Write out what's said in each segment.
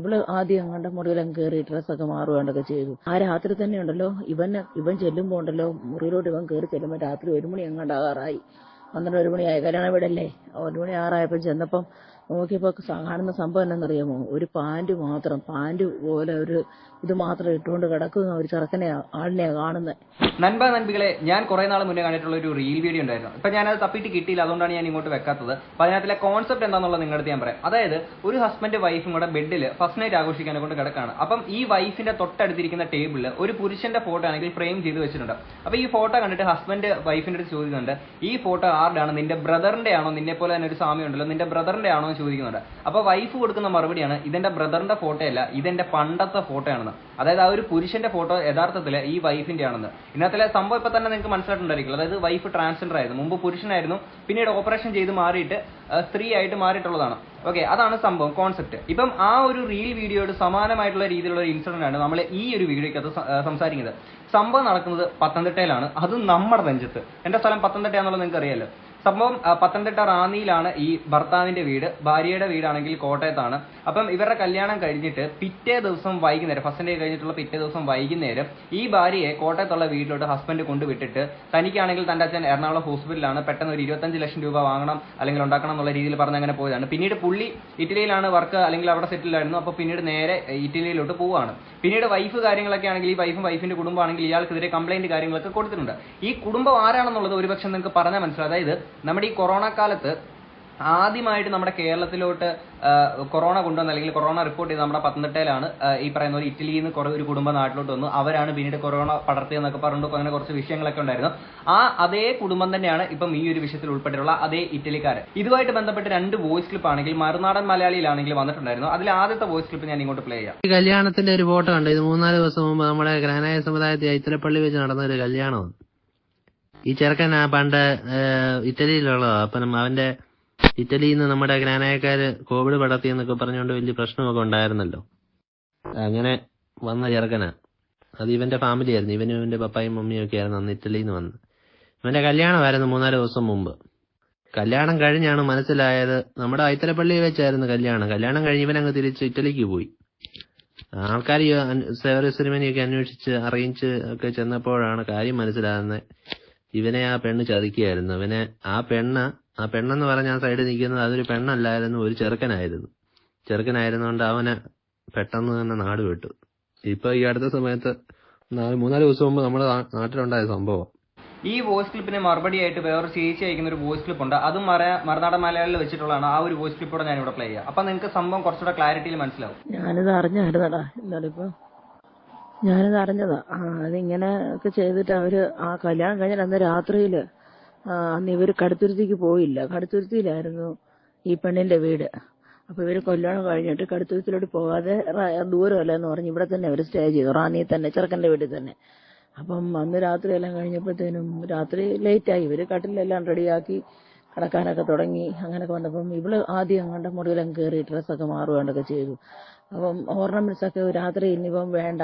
ഇവൾ ആദ്യം അങ്ങോട്ട് മുറിയിലങ്ങ് കയറി ഡ്രസ്സൊക്കെ മാറുകയൊക്കെ ചെയ്തു. ആ രാത്രി തന്നെ ഉണ്ടല്ലോ ഇവൻ ഇവൻ ചെല്ലുമ്പോൾ ഉണ്ടല്ലോ മുറിയിലോട്ട് ഇവൻ കയറി ചെല്ലുമ്പോൾ രാത്രി ഒരു മണി അങ്ങോട്ട് ആകാറായി പന്ത്രണ്ട് ഒരു മണിയായി. കല്യാണ വീടല്ലേ? ഒരു മണി ആറായപ്പോൾ ചെന്നപ്പം നോക്കിയപ്പോൾ കാണുന്ന സംഭവം എന്നറിയാമോ ഒരു പാന്റ് മാത്രം പാന്റ് പോലെ ഒരു ഇത് മാത്രം ഇട്ടുകൊണ്ട് കിടക്കുന്ന ഒരു ചെറുക്കനെ ആളിനെയാണ് കാണുന്നത് നൻപ നൻപികളെ ഞാൻ കുറെ നാൾ മുന്നേ കണ്ടിട്ടുള്ള ഒരു റീൽ വീഡിയോ ഉണ്ടായിരുന്നു. ഇപ്പൊ ഞാനത് തപ്പിട്ട് കിട്ടിയില്ല അതുകൊണ്ടാണ് ഞാൻ ഇങ്ങോട്ട് വെക്കാത്തത്. അപ്പൊ അതിനകത്തിലെ കോൺസെപ്റ്റ് എന്താണെന്നുള്ളത് നിങ്ങളുടെ ഞാൻ പറയാം. അതായത് ഒരു ഹസ്ബൻഡ് വൈഫും കൂടെ ബെഡിൽ ഫസ്റ്റ് നൈറ്റ് ആഘോഷിക്കാനെ കൊണ്ട് കിടക്കാണ്. അപ്പം ഈ വൈഫിന്റെ തൊട്ടടുത്തിരിക്കുന്ന ടേബിളിൽ ഒരു പുരുഷന്റെ ഫോട്ടോ ആണെങ്കിൽ ഫ്രെയിം ചെയ്ത് വെച്ചിട്ടുണ്ട്. അപ്പൊ ഈ ഫോട്ടോ കണ്ടിട്ട് ഹസ്ബൻഡ് വൈഫിന്റെ അടുത്ത് ചോദിക്കുന്നുണ്ട് ഈ ഫോട്ടോ ആരുടെ ആണ് നിന്റെ ബ്രദറിന്റെ ആണോ? നിന്നെ പോലെ തന്നെ ഒരു സാമ്യം ഉണ്ടല്ലോ നിന്റെ ബ്രദറിന്റെ ആണോ? ചോദിക്കുന്നുണ്ട്. അപ്പൊ വൈഫ് കൊടുക്കുന്ന മറുപടിയാണ് ഇതെന്റെ ബ്രദറിന്റെ ഫോട്ടോ അല്ല ഇതെന്റെ പണ്ടത്തെ ഫോട്ടോ ആണെന്ന് അതായത് ആ ഒരു പുരുഷന്റെ ഫോട്ടോ യഥാർത്ഥത്തിൽ ഈ വൈഫിന്റെ ആണെന്ന്. ഇന്നത്തെ സംഭവം ഇപ്പൊ തന്നെ നിങ്ങൾക്ക് മനസ്സിലായിട്ടുണ്ടായിരിക്കും. അതായത് വൈഫ് ട്രാൻസ്ജെൻഡർ ആയിരുന്നു. മുമ്പ് പുരുഷനായിരുന്നു പിന്നീട് ഓപ്പറേഷൻ ചെയ്ത് മാറിയിട്ട് സ്ത്രീ ആയിട്ട് മാറിയിട്ടുള്ളതാണ്. ഓക്കെ അതാണ് സംഭവം കോൺസെപ്റ്റ് ഇപ്പം ആ ഒരു റീൽ വീഡിയോയോട് സമാനമായിട്ടുള്ള രീതിയിലുള്ള ഒരു ഇൻസിഡന്റ് ആണ് നമ്മൾ ഈ ഒരു വീഡിയോയ്ക്കകത്ത് സംസാരിക്കുന്നത്. സംഭവം നടക്കുന്നത് പത്തനംതിട്ടയിലാണ്. അത് നമ്മുടെ നെഞ്ചത്ത്. എന്റെ സ്ഥലം പത്തനംതിട്ട എന്നുള്ളത് നിങ്ങൾക്ക് അറിയാലോ സംഭവം പത്തനംതിട്ട റാന്നിയിലാണ് ഈ ഭർത്താവിന്റെ വീട് ഭാര്യയുടെ വീടാണെങ്കിൽ കോട്ടയത്താണ്. അപ്പം ഇവരുടെ കല്യാണം കഴിഞ്ഞിട്ട് പിറ്റേ ദിവസം വൈകുന്നേരം ഫസ്റ്റ് ഡേ കഴിഞ്ഞിട്ടുള്ള പിറ്റേ ദിവസം വൈകുന്നേരം ഈ ഭാര്യയെ കോട്ടയത്തുള്ള വീട്ടിലോട്ട് ഹസ്ബൻഡ് കൊണ്ടുവിട്ടിട്ട് തനിക്കാണെങ്കിൽ തന്റെ അച്ഛൻ എറണാകുളം ഹോസ്പിറ്റലിലാണ് പെട്ടെന്ന് ഒരു ഇരുപത്തഞ്ച് ലക്ഷം രൂപ വാങ്ങണം അല്ലെങ്കിൽ ഉണ്ടാക്കണം എന്നുള്ള രീതിയിൽ പറഞ്ഞ് അങ്ങനെ പോയതാണ്. പിന്നീട് പുള്ളി ഇറ്റലിയിലാണ് വർക്ക് അല്ലെങ്കിൽ അവിടെ സെറ്റിൽ ആയിരുന്നു. അപ്പോൾ പിന്നീട് നേരെ ഇറ്റലിയിലോട്ട് പോവുകയാണ് പിന്നീട് വൈഫ് കാര്യങ്ങളൊക്കെ ആണെങ്കിൽ ഈ വൈഫും വൈഫിന്റെ കുടുംബമാണെങ്കിൽ ഇയാൾക്കെതിരെ കംപ്ലൈന്റ് കാര്യങ്ങളൊക്കെ കൊടുത്തിട്ടുണ്ട്. ഈ കുടുംബം ആരാണെന്നുള്ളത് ഒരുപക്ഷെ നിങ്ങൾക്ക് പറഞ്ഞാൽ മനസ്സിലാവും. അതായത് നമ്മുടെ ഈ കൊറോണ കാലത്ത് ആദ്യമായിട്ട് നമ്മുടെ കേരളത്തിലോട്ട് കൊറോണ കൊണ്ടുവന്ന അല്ലെങ്കിൽ കൊറോണ റിപ്പോർട്ട് ചെയ്ത് നമ്മുടെ പത്തനംതിട്ടയിലാണ് ഈ പറയുന്ന ഒരു ഇറ്റലിയിൽ നിന്ന് കുറേ ഒരു കുടുംബം നാട്ടിലോട്ട് വന്നു. അവരാണ് പിന്നീട് കൊറോണ പടർത്തിയെന്നൊക്കെ പറഞ്ഞിട്ട് അങ്ങനെ കുറച്ച് വിഷയങ്ങളൊക്കെ ഉണ്ടായിരുന്നു. ആ അതേ കുടുംബം തന്നെയാണ് ഇപ്പം ഈ ഒരു വിഷയത്തിൽ ഉൾപ്പെട്ടിട്ടുള്ള അതേ ഇറ്റലിക്കാരൻ ഇതുമായിട്ട് ബന്ധപ്പെട്ട് രണ്ട് വോയിസ് ക്ലിപ്പ് ആണെങ്കിൽ മറുനാടൻ മലയാളിയിലാണെങ്കിൽ വന്നിട്ടുണ്ടായിരുന്നു. അതിൽ ആദ്യത്തെ വോയിസ് ക്ലിപ്പ് ഞാൻ ഇങ്ങോട്ട് പ്ലേ ചെയ്യാം. കല്യാണത്തിന്റെ ഒരു ഫോട്ടോ ഉണ്ട് ഇത് മൂന്നാൽ ദിവസം മുമ്പ് നമ്മുടെ ഗ്രാനായ സമുദായത്തിൽ ഐത്തലപ്പള്ളി വെച്ച് നടന്ന ഒരു കല്യാണമാണ്. ഈ ചെറുക്കൻ പണ്ട് ഇറ്റലിയിലുള്ളതാ. അപ്പം അവന്റെ ഇറ്റലിയിൽ നിന്ന് നമ്മുടെ ഗ്രാനായക്കാര് കോവിഡ് പടർത്തി എന്നൊക്കെ പറഞ്ഞുകൊണ്ട് വലിയ പ്രശ്നമൊക്കെ ഉണ്ടായിരുന്നല്ലോ. അങ്ങനെ വന്ന ചെറുക്കനാ. അത് ഇവന്റെ ഫാമിലി ആയിരുന്നു. ഇവനും ഇവന്റെ പപ്പായും മമ്മിയും ഒക്കെ ആയിരുന്നു അന്ന് ഇറ്റലിയിൽ നിന്ന് വന്നത്. ഇവന്റെ കല്യാണമായിരുന്നു മൂന്നാൽ ദിവസം മുമ്പ്. കല്യാണം കഴിഞ്ഞാണ് മനസ്സിലായത്. നമ്മുടെ ഐത്തലപ്പള്ളി വെച്ചായിരുന്നു കല്യാണം. കല്യാണം കഴിഞ്ഞ് ഇവനങ്ങ് തിരിച്ച് ഇറ്റലിക്ക് പോയി. ആൾക്കാർ സേവറി സെറിമണിയൊക്കെ അന്വേഷിച്ച് അറിയിച്ച് ഒക്കെ ചെന്നപ്പോഴാണ് കാര്യം മനസ്സിലാകുന്നത്. ഇവനെ ആ പെണ്ണ് ചതിക്കുകയായിരുന്നു. ഇവനെ ആ പെണ്ണ് ആ പെണ്ണെന്ന് പറഞ്ഞ ആ സൈഡിൽ നിൽക്കുന്നത് അതൊരു പെണ്ണല്ലായിരുന്നു ഒരു ചെറുക്കനായിരുന്നു. ചെറുക്കനായിരുന്നുകൊണ്ട് അവനെ പെട്ടെന്ന് തന്നെ നാട് വിട്ടു. ഇപ്പൊ ഈ അടുത്ത സമയത്ത് നാല് മൂന്നാൽ ദിവസം മുമ്പ് നമ്മുടെ നാട്ടിലുണ്ടായ സംഭവം. ഈ വോയിസ് ക്ലിപ്പിന് മറുപടി ആയിട്ട് വേറൊരു ചേച്ചി അയക്കുന്ന ഒരു വോയിസ് ക്ലിപ്പ് ഉണ്ട്. അതും മറ മറുനാടൻ മലയാളിൽ വെച്ചിട്ടുള്ളതാണ്. ആ ഒരു വോയിസ് ക്ലിപ്പോടെ ഞാൻ ഇവിടെ പ്ലേ ചെയ്യാം. അപ്പൊ നിങ്ങൾക്ക് സംഭവം കുറച്ചുകൂടെ ക്ലാരിറ്റിയിൽ മനസ്സിലാവും. ഞാനിത് അറിഞ്ഞായിരുന്നടാ എന്നാലിപ്പോ ഞാനിത് അറിഞ്ഞതാ. അതിങ്ങനെ ഒക്കെ ചെയ്തിട്ട് അവർ ആ കല്യാണം കഴിഞ്ഞിട്ട് അന്ന് രാത്രിയിൽ അന്ന് ഇവർ കടുത്തുരുത്തിക്ക് പോയില്ല. കടുത്തുരുത്തിയിലായിരുന്നു ഈ പെണ്ണിന്റെ വീട്. അപ്പൊ ഇവർ കല്യാണം കഴിഞ്ഞിട്ട് കടുത്തുരുത്തിലോട്ട് പോകാതെ ദൂരമല്ല എന്ന് പറഞ്ഞ് ഇവിടെ തന്നെ അവർ സ്റ്റേ ചെയ്തു. റാന്നിയിൽ തന്നെ ചെറുക്കന്റെ വീട്ടിൽ തന്നെ. അപ്പം അന്ന് രാത്രി എല്ലാം കഴിഞ്ഞപ്പോഴത്തേനും രാത്രി ലേറ്റായി ഇവർ കട്ടിലെല്ലാം റെഡിയാക്കി കിടക്കാനൊക്കെ തുടങ്ങി. അങ്ങനെയൊക്കെ വന്നപ്പം ഇവൾ ആദ്യം അങ്ങോട്ട് മുറിയിലങ്ങ് കയറി ഡ്രസ്സൊക്കെ മാറുകയൊക്കെ ചെയ്തു. അപ്പം ഓർണമെന്റ്സൊക്കെ രാത്രി ഇനിയിപ്പം വേണ്ട.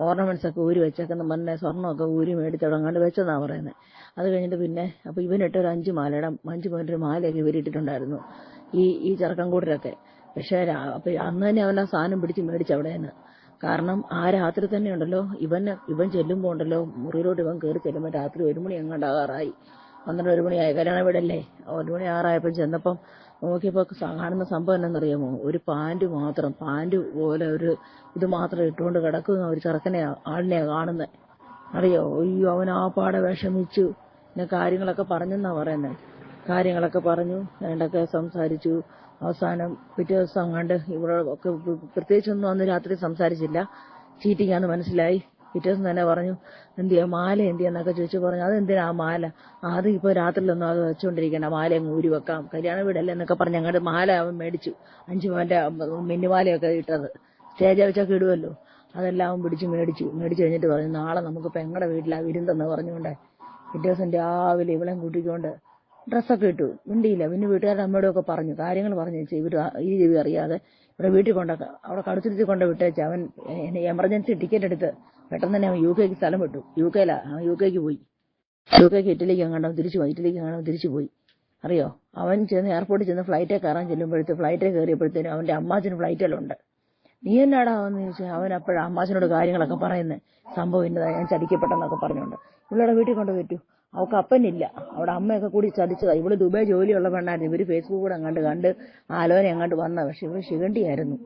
ഓർണമെന്റ്സൊക്കെ ഊരി വെച്ചേക്കെന്ന് പറഞ്ഞ സ്വർണമൊക്കെ ഊരി മേടിച്ചവിടെ അങ്ങോട്ട് വെച്ചെന്നാ പറയുന്നത് അത് കഴിഞ്ഞിട്ട് പിന്നെ അപ്പം ഇവനിട്ട് ഒരു അഞ്ച് മാലയുടെ അഞ്ച് മാലിന്റെ ഒരു മാലയൊക്കെ ഇവരിട്ടിട്ടുണ്ടായിരുന്നു ഈ ഈ ചെറുക്കം പക്ഷേ അപ്പം അന്ന് തന്നെ അവൻ ആ സാധനം പിടിച്ച് മേടിച്ച് അവിടെ നിന്ന് കാരണം ആ രാത്രി തന്നെ ഉണ്ടല്ലോ. ഇവൻ ഇവൻ ചെല്ലുമ്പോൾ ഉണ്ടല്ലോ മുറിയിലോട്ട് ഇവൻ കയറി ചെല്ലുമ്പോൾ രാത്രി ഒരു മണി എങ്ങാണ്ടാകാറായി പന്ത്രണ്ട് ഒരു മണിയായി കല്യാണ വീടല്ലേ ഒരു മണി ആറായപ്പോൾ ചെന്നപ്പം നോക്കിയപ്പോൾ കാണുന്ന സംഭവം എന്നറിയാമോ ഒരു പാന്റ് മാത്രം പാന്റ് പോലെ ഒരു ഇത് മാത്രം ഇട്ടുകൊണ്ട് കിടക്കുന്ന ഒരു ചെറുക്കനെ ആളിനെയാ കാണുന്നത് അറിയോ? അയ്യോ അവൻ ആ പാടെ വിഷമിച്ചു. പിന്നെ കാര്യങ്ങളൊക്കെ പറഞ്ഞെന്നാ പറയുന്നത് കാര്യങ്ങളൊക്കെ പറഞ്ഞു വേണ്ടൊക്കെ സംസാരിച്ചു. അവസാനം പിറ്റേ ദിവസം കണ്ട് ഇവിടെ ഒക്കെ പ്രത്യേകിച്ചൊന്നും അന്ന് രാത്രി സംസാരിച്ചില്ല. ചീറ്റിങ്ങാന്ന് മനസ്സിലായി. പിറ്റേ ദിവസം തന്നെ പറഞ്ഞു എന്തിയാ മാല എന്തിയാന്നൊക്കെ ചോദിച്ചു പറഞ്ഞു അതെന്തിനാ ആ മാല? അത് ഇപ്പൊ രാത്രിയിലൊന്നും അത് വെച്ചോണ്ടിരിക്കണ്ട മാല അങ്ങ് ഊരി വെക്കാം കല്യാണ വീടല്ലേ എന്നൊക്കെ പറഞ്ഞ് അങ്ങോട്ട് മാല അവൻ മേടിച്ചു അഞ്ചു മോന്റെ മിന്നുമാലയൊക്കെ ഇട്ടത്. സ്റ്റേജ് വെച്ചൊക്കെ ഇടുമല്ലോ അതെല്ലാം അവൻ പിടിച്ച് മേടിച്ചു. മേടിച്ചു കഴിഞ്ഞിട്ട് പറഞ്ഞു നാളെ നമുക്ക് പെങ്ങടെ വീട്ടിലാ വിരുന്നെന്ന് പറഞ്ഞുകൊണ്ട് പിറ്റേ ദിവസം രാവിലെ ഇവളെ കൂട്ടിക്കൊണ്ട് ഡ്രസ്സൊക്കെ ഇട്ടു. മിണ്ടിയില്ല പിന്നെ വീട്ടുകാരുടെ അമ്മയോടൊക്കെ പറഞ്ഞു കാര്യങ്ങൾ പറഞ്ഞു വെച്ചാൽ ഇവർ ഈ രീതി അറിയാതെ ഇവിടെ വീട്ടിൽ കൊണ്ടൊക്കെ അവിടെ കടുത്തിരുത്തി കൊണ്ട് വിട്ടേച്ച് അവൻ എമർജൻസി ടിക്കറ്റ് എടുത്ത് പെട്ടെന്ന് തന്നെ അവൻ യു കെക്ക് സ്ഥലം വിട്ടു. യു കെയിലാ. യു കെക്ക് പോയി. യു കെക്ക് ഇറ്റലിക്ക് എങ്ങാണ്ടോ തിരിച്ചു പോയി. ഇറ്റലിക്ക് എങ്ങാണ്ടോ തിരിച്ചു പോയി. അറിയോ? അവൻ ചെന്ന് എയർപോർട്ടിൽ ചെന്ന് ഫ്ലൈറ്റിൽ കയറാൻ ചെല്ലുമ്പോഴത്തെ ഫ്ലൈറ്റിൽ കയറിയപ്പോഴത്തേനും അവന്റെ അമ്മാച്ചന് ഫ്ലൈറ്റിലുണ്ട് നീ എന്നാടാ എന്ന് ചോദിച്ചാൽ അവൻ അപ്പോഴും അമ്മാച്ചനോട് കാര്യങ്ങളൊക്കെ പറയുന്നത് സംഭവം ഇന്നതാ ഞാൻ ചതിക്കപ്പെട്ടെന്നൊക്കെ പറഞ്ഞുകൊണ്ട്. ഇവളുടെ വീട്ടിൽ കൊണ്ട് പറ്റൂ അവൾക്ക് അപ്പനില്ല. അവിടെ അമ്മയൊക്കെ കൂടി ചതിച്ചതാ. ഇവൾ ദുബായ് ജോലിയുള്ള പെണ്ണായിരുന്നു. ഇവർ ഫേസ്ബുക്കിലൂടെ അങ്ങാണ്ട് കണ്ട് ആലോചന അങ്ങോട്ട് വന്ന പക്ഷെ ഇവൾ ശിഖണ്ടിയായിരുന്നു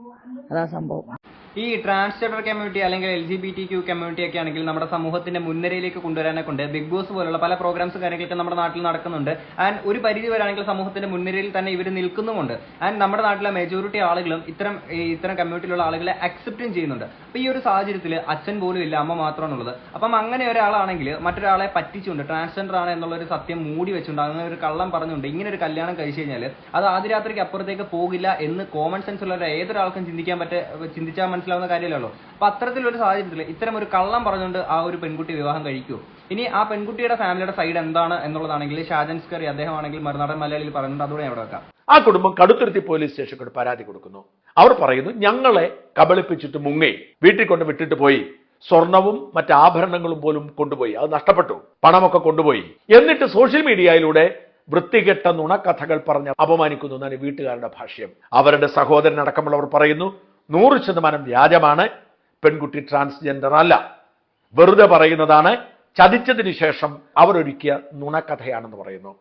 അതാ സംഭവം. ഈ ട്രാൻസ്ജെൻഡർ കമ്മ്യൂണിറ്റി അല്ലെങ്കിൽ L G B T Q community ഒക്കെ ആണെങ്കിൽ നമ്മുടെ സമൂഹത്തിന്റെ മുൻനിരയിലേക്ക് കൊണ്ടുവരാനെ കൊണ്ട് ബിഗ് ബോസ് പോലുള്ള പല പ്രോഗ്രാംസ് കാര്യങ്ങളൊക്കെ നമ്മുടെ നാട്ടിൽ നടക്കുന്നുണ്ട്. ആൻഡ് ഒരു പരിധി വരാണെങ്കിൽ സമൂഹത്തിന്റെ മുൻനിരയിൽ തന്നെ ഇവർ നിൽക്കുന്നുമുണ്ട്. ആൻഡ് നമ്മുടെ നാട്ടിലെ മെജോറിറ്റി ആളുകളും ഇത്തരം ഇത്തരം കമ്മ്യൂണിറ്റിയിലുള്ള ആളുകളെ അക്സെപ്റ്റും ചെയ്യുന്നുണ്ട്. അപ്പൊ ഈ ഒരു സാഹചര്യത്തിൽ അച്ഛൻ പോലും ഇല്ല അമ്മ മാത്രമാണുള്ളത്. അപ്പം അങ്ങനെ ഒരാളാണെങ്കിൽ മറ്റൊരാളെ പറ്റിച്ചുകൊണ്ട് ട്രാൻസ്ജെൻഡർ ആണ് എന്നുള്ള ഒരു സത്യം മൂടി വെച്ചുകൊണ്ട് അങ്ങനെ ഒരു കള്ളം പറഞ്ഞുകൊണ്ട് ഇങ്ങനെ ഒരു കല്യാണം കഴിച്ചു കഴിഞ്ഞാൽ അത് ആദ്യ രാത്രിക്ക് അപ്പുറത്തേക്ക് പോകില്ല എന്ന് കോമൺ സെൻസ് ഉള്ള ഏതൊരാൾക്കും ചിന്തിക്കാൻ പറ്റ ചിന്തിച്ചാൽ മനസ്സിലാവുന്ന കാര്യമല്ലല്ലോ അപ്പൊ അത്തരത്തിലൊരു സാഹചര്യത്തിൽ ഇത്തരം ഒരു കള്ളം പറഞ്ഞുകൊണ്ട് ആ ഒരു പെൺകുട്ടി വിവാഹം കഴിക്കൂ. ഇനി ആ പെൺകുട്ടിയുടെ ഫാമിലിയുടെ സൈഡ് എന്താണ് എന്നുള്ളതാണെങ്കിൽ ഷാജൻ സ്കറി അദ്ദേഹമാണെങ്കിൽ മറുനാടൻ മലയാളിയിൽ പറയുന്നുണ്ട്. അതുകൂടെ അവിടെ വെക്കാം. ആ കുടുംബം കടുത്തുരുത്തി പോലീസ് സ്റ്റേഷനോട് പരാതി കൊടുക്കുന്നു. അവർ പറയുന്നു ഞങ്ങളെ കബളിപ്പിച്ചിട്ട് മുങ്ങി. വീട്ടിൽ കൊണ്ട് വിട്ടിട്ട് പോയി. സ്വർണവും മറ്റ് ആഭരണങ്ങളും പോലും കൊണ്ടുപോയി. അത് നഷ്ടപ്പെട്ടു. പണമൊക്കെ കൊണ്ടുപോയി. എന്നിട്ട് സോഷ്യൽ മീഡിയയിലൂടെ വൃത്തികെട്ട നുണക്കഥകൾ പറഞ്ഞ് അപമാനിക്കുന്നു എന്നാണ് വീട്ടുകാരുടെ ഭാഷ്യം. അവരുടെ സഹോദരൻ അടക്കമുള്ളവർ പറയുന്നു നൂറ് ശതമാനം വ്യാജമാണ്. പെൺകുട്ടി ട്രാൻസ്ജെൻഡർ അല്ല. വെറുതെ പറയുന്നതാണ്. ചതിച്ചതിന് ശേഷം അവരൊരുക്കിയ നുണക്കഥയാണെന്ന് പറയുന്നു.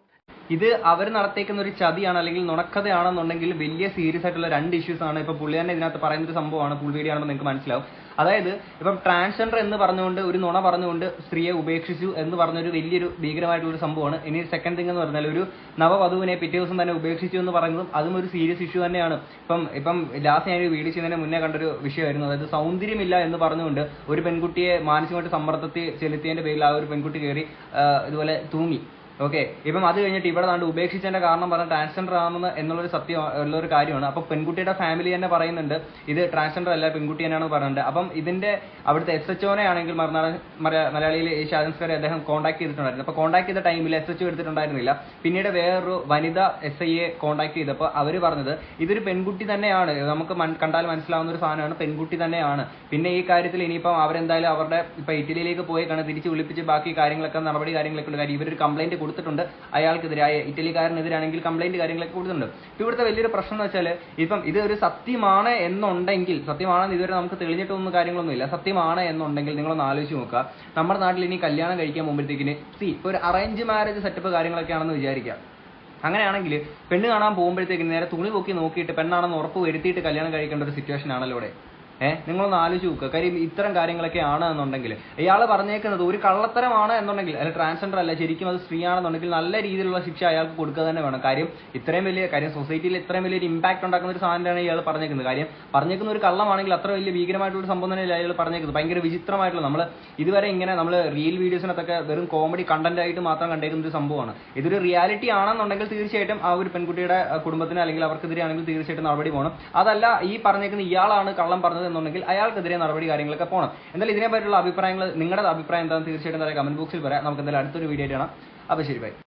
ഇത് അവർ നടത്തിയേക്കുന്ന ഒരു ചതിയാണ് അല്ലെങ്കിൽ നുണക്കഥയാണെന്നുണ്ടെങ്കിൽ വലിയ സീരിയസ് ആയിട്ടുള്ള രണ്ട് ഇഷ്യൂസ് ആണ്. ഇപ്പൊ പുള്ളി തന്നെ ഇതിനകത്ത് പറയുന്ന ഒരു സംഭവമാണ് പുൾവേടിയാണെന്ന് നിങ്ങൾക്ക് മനസ്സിലാവും. അതായത് ഇപ്പം ട്രാൻസ്ജെൻഡർ എന്ന് പറഞ്ഞുകൊണ്ട് ഒരു നുണ പറഞ്ഞുകൊണ്ട് സ്ത്രീയെ ഉപേക്ഷിച്ചു എന്ന് പറഞ്ഞൊരു വലിയൊരു ഭീകരമായിട്ടുള്ള സംഭവമാണ്. ഇനി സെക്കൻഡ് തിങ് എന്ന് പറഞ്ഞാൽ ഒരു നവവധുവിനെ പിറ്റേ ദിവസം തന്നെ ഉപേക്ഷിച്ചു എന്ന് പറയുന്നതും അതും ഒരു സീരിയസ് ഇഷ്യൂ തന്നെയാണ്. ഇപ്പം ഇപ്പം ലാസ്റ്റ് ഞാൻ വീഡിയോ ചെയ്യുന്നതിന് മുന്നേ കണ്ടൊരു വിഷയമായിരുന്നു. അതായത് സൗന്ദര്യമില്ല എന്ന് പറഞ്ഞുകൊണ്ട് ഒരു പെൺകുട്ടിയെ മാനസികമായിട്ട് സമ്മർദ്ദത്തിൽ ചെലുത്തിയതിന്റെ പേരിൽ ആ ഒരു പെൺകുട്ടി കയറി ഇതുപോലെ തൂങ്ങി. ഓക്കെ ഇപ്പം അത് കഴിഞ്ഞിട്ട് ഇവിടെ നാണ്ട് ഉപേക്ഷിച്ചതിന്റെ കാരണം പറഞ്ഞ ട്രാൻസ്ജെൻഡർ ആണെന്ന് എന്നുള്ളൊരു സത്യം ഉള്ളൊരു കാര്യമാണ്. അപ്പൊ പെൺകുട്ടിയുടെ ഫാമിലി തന്നെ പറയുന്നുണ്ട് ഇത് ട്രാൻസ്ജെൻഡർ അല്ല പെൺകുട്ടി തന്നെയാണ് പറയുന്നത് അപ്പം ഇതിന്റെ അവിടുത്തെ എസ് എച്ച് ഒനെ ആണെങ്കിൽ മലയാളിയിൽ ഈ ഷാജൻസ്കറെ അദ്ദേഹം കോൺടാക്ട് ചെയ്തിട്ടുണ്ടായിരുന്നു. അപ്പൊ കോൺടാക്ട് ചെയ്ത ടൈമിൽ എസ് എച്ച് എടുത്തിട്ടുണ്ടായിരുന്നില്ല. പിന്നീട് വേറൊരു വനിത എസ് ഐയെ കോൺടാക്ട് ചെയ്തപ്പോൾ അവർ പറഞ്ഞത് ഇതൊരു പെൺകുട്ടി തന്നെയാണ്. നമുക്ക് കണ്ടാൽ മനസ്സിലാവുന്ന ഒരു സാധനമാണ് പെൺകുട്ടി തന്നെയാണ്. പിന്നെ ഈ കാര്യത്തിൽ ഇനിയിപ്പം അവരെന്തായാലും അവരുടെ ഇപ്പൊ ഇറ്റലിയിലേക്ക് പോയേക്കാണ് തിരിച്ച് വിളിപ്പിച്ച് ബാക്കി കാര്യങ്ങളൊക്കെ നടപടി കാര്യങ്ങളൊക്കെ ഉണ്ട് കാര്യം ഇവരൊരു കംപ്ലൈന്റ് കൊടുത്തിട്ടുണ്ട്. അയാൾക്കെതിരായ ഇറ്റലിക്കാരനെതിരാണെങ്കിൽ കംപ്ലൈന്റ് കാര്യങ്ങളൊക്കെ കൊടുത്തിട്ടുണ്ട്. ഇവിടുത്തെ വലിയൊരു പ്രശ്നം എന്ന് വെച്ചാൽ ഇപ്പം ഇത് ഒരു സത്യമാണ് എന്നുണ്ടെങ്കിൽ സത്യമാണെന്ന് ഇതുവരെ നമുക്ക് തെളിഞ്ഞിട്ടൊന്നും കാര്യങ്ങളൊന്നും ഇല്ല. സത്യമാണ് എന്നുണ്ടെങ്കിൽ നിങ്ങളൊന്ന് ആലോചിച്ച് നോക്കുക. നമ്മുടെ നാട്ടിൽ ഇനി കല്യാണം കഴിക്കാൻ പോകുമ്പോഴത്തേക്കിന് സി ഇപ്പൊ ഒരു അറേഞ്ച് മാരേജ് സെറ്റപ്പ് കാര്യങ്ങളൊക്കെ ആണെന്ന് വിചാരിക്കാം അങ്ങനെയാണെങ്കിൽ പെണ്ണ് കാണാൻ പോകുമ്പോഴത്തേക്ക് നേരെ തുണി പൊക്കി നോക്കിയിട്ട് പെണ്ണാണെന്ന് ഉറപ്പ് വരുത്തിയിട്ട് കല്യാണം കഴിക്കേണ്ട ഒരു സിറ്റുവേഷൻ ആണല്ലോ ഇവിടെ. ഏഹ് നിങ്ങളൊന്ന് ആലോചിച്ച് നോക്കുക കാര്യം ഇത്തരം കാര്യങ്ങളൊക്കെ ആണ് എന്നുണ്ടെങ്കിൽ ഇയാൾ പറഞ്ഞേക്കുന്നത് ഒരു കള്ളത്തരമാണ് എന്നുണ്ടെങ്കിൽ അല്ല ട്രാൻസ്ജെൻഡർ അല്ല ശരിക്കും അത് സ്ത്രീ ആണെന്നുണ്ടെങ്കിൽ നല്ല രീതിയിലുള്ള ശിക്ഷ അയാൾക്ക് കൊടുക്കുക തന്നെ വേണം. കാര്യം ഇത്രയും വലിയ കാര്യം സൊസൈറ്റിയിൽ ഇത്രയും വലിയൊരു ഇമ്പാക്ട് ഉണ്ടാക്കുന്ന ഒരു സാധനമാണ് ഇയാൾ പറഞ്ഞേക്കുന്നത്. കാര്യം പറഞ്ഞേക്കുന്ന ഒരു കള്ളമാണെങ്കിൽ അത്ര വലിയ ഭീകരമായിട്ടുള്ള സംഭവം തന്നെ അയാൾ പറഞ്ഞേക്കുന്നത്. ഭയങ്കര വിചിത്രമായിട്ടുള്ള നമ്മൾ ഇതുവരെ ഇങ്ങനെ നമ്മൾ റിയൽ വീഡിയോസിനൊക്കെ വെറും കോമഡി കണ്ടന്റ് ആയിട്ട് മാത്രം കണ്ടേക്കുന്ന ഒരു സംഭവമാണ്. ഇതൊരു റിയാലിറ്റി ആണെന്നുണ്ടെങ്കിൽ തീർച്ചയായിട്ടും ആ ഒരു പെൺകുട്ടിയുടെ കുടുംബത്തിന് അല്ലെങ്കിൽ അവർക്കെതിരെ ആണെങ്കിൽ തീർച്ചയായിട്ടും നടപടി പോകണം. അതല്ല ഈ പറഞ്ഞേക്കുന്ന ഇയാളാണ് കള്ളം പറഞ്ഞത് എന്നുണ്ടെങ്കിൽ അയാൾക്കെതിരെ നടപടി കാര്യങ്ങളൊക്കെ പോകണം എന്തായാലും ഇതിനെ പറ്റിയുള്ള അഭിപ്രായങ്ങൾ നിങ്ങളുടെ അഭിപ്രായം എന്താണെന്ന് തീർച്ചയായിട്ടും കമന്റ് ബോക്സിൽ പറയാം. നമുക്ക് എന്തായാലും അടുത്തൊരു വീഡിയോ ആയിട്ട് കാണാം. അപ്പോൾ ശരി ബൈ